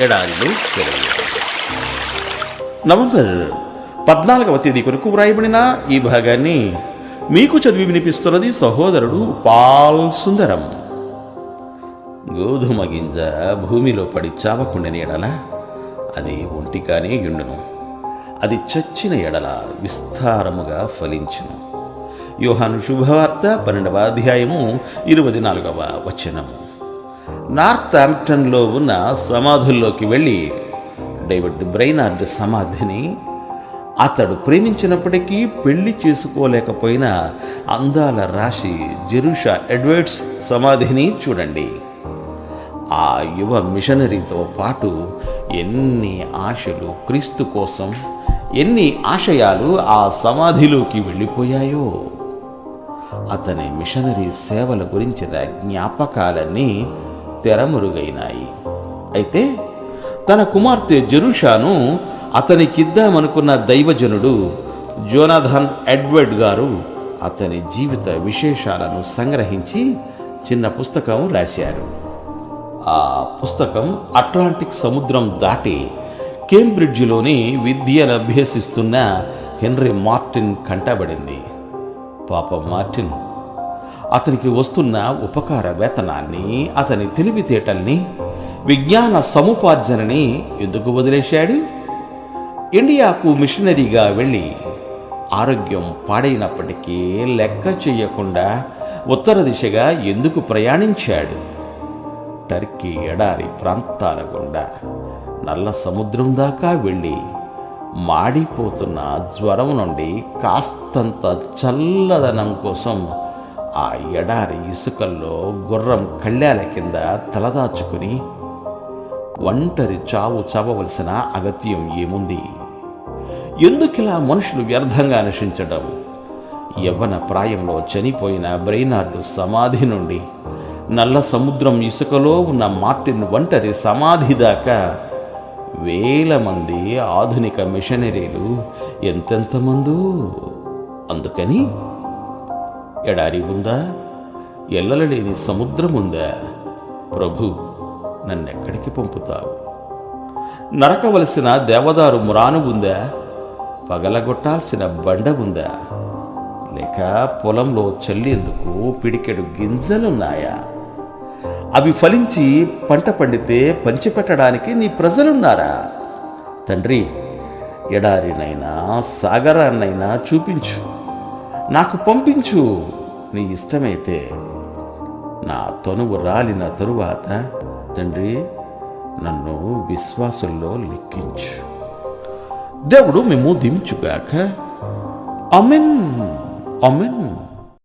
ఎడారిలో నవంబర్ పద్నాలుగవ తేదీ కొరకు వ్రాయబడిన ఈ భాగాన్ని మీకు చదివి వినిపిస్తున్నది సహోదరుడు పాల్ సుందరం. గోధుమ గింజ భూమిలో పడి చావకుండని ఎడల అది ఒంటికానే ఎండును అది చచ్చిన ఎడల విస్తారముగా ఫలించును. యోహాను శుభవార్త పన్నెండవ అధ్యాయము ఇరవై నాలుగవ వచనము. నార్త్ ఆంప్టన్లో ఉన్న సమాధుల్లోకి వెళ్ళి డేవిడ్ బ్రైనార్డ్ సమాధిని అతడు ప్రేమించినప్పటికీ పెళ్ళి చేసుకోలేకపోయిన అందాల రాశి జెరూషా ఎడ్వర్డ్స్ సమాధిని చూడండి. ఆ యువ మిషనరీతో పాటు ఎన్ని ఆశలు క్రీస్తు కోసం ఎన్ని ఆశయాలు ఆ సమాధిలోకి వెళ్ళిపోయాయో. అతని మిషనరీ సేవల గురించిన జ్ఞాపకాలన్నీ తెరమురుగైనాయి అయితే తన కుమార్తె జెరూషాను అతనికిద్దామనుకున్న దైవజనుడు జోనాథన్ ఎడ్వర్డ్ గారు అతని జీవిత విశేషాలను సంగ్రహించి చిన్న పుస్తకం రాశారు. ఆ పుస్తకం అట్లాంటిక్ సముద్రం దాటి కేంబ్రిడ్జిలోని విద్యను అభ్యసిస్తున్న హెన్రీ మార్టిన్ కంటబడింది. పాప మార్టిన్ అతనికి వస్తున్న ఉపకార వేతనాన్ని అతని తెలివితేటల్ని విజ్ఞాన సముపార్జనని ఎందుకు వదిలేశాడు? ఇండియాకు మిషనరీగా వెళ్ళి ఆరోగ్యం పాడైనప్పటికీ లెక్క చేయకుండా ఉత్తర దిశగా ఎందుకు ప్రయాణించాడు? టర్కీ ఎడారి ప్రాంతాల గుండా నల్ల సముద్రం దాకా వెళ్ళి మాడిపోతున్న జ్వరం నుండి కాస్తంత చల్లదనం కోసం ఆ ఎడారి ఇసుకల్లో గుర్రం కళ్ళాల కింద తలదాచుకుని ఒంటరి చావు చావవలసిన అగత్యం ఏముంది? ఎందుకిలా మనుషులు వ్యర్థంగా నశించడం? యవ్వన ప్రాయంలో చనిపోయిన బ్రెయినార్డు సమాధి నుండి నల్ల సముద్రం ఇసుకలో ఉన్న మార్టిన్ ఒంటరి సమాధి దాకా వేల మంది ఆధునిక మిషనరీలు ఎంతెంతమందు అందుకని ఎడారి ఉందా? ఎల్లలేని సముద్రం ఉందా? ప్రభు నన్నెక్కడికి పంపుతావు? నరకవలసిన దేవదారు మురాను ఉందా? పగలగొట్టాల్సిన బండ ఉందా? లేక పొలంలో చల్లేందుకు పిడికెడు గింజలున్నాయా? అవి ఫలించి పంట పండితే పంచిపెట్టడానికి నీ ప్రజలున్నారా? తండ్రి ఎడారినైనా సాగరాన్నైనా చూపించు. నాకు పంపించు. నీ ఇష్టమైతే. నా తనువు రాలిన తరువాత తండ్రి నన్ను విశ్వాసుల్లో లెక్కించు దేవుడు మేము దించుగాక. Amen amen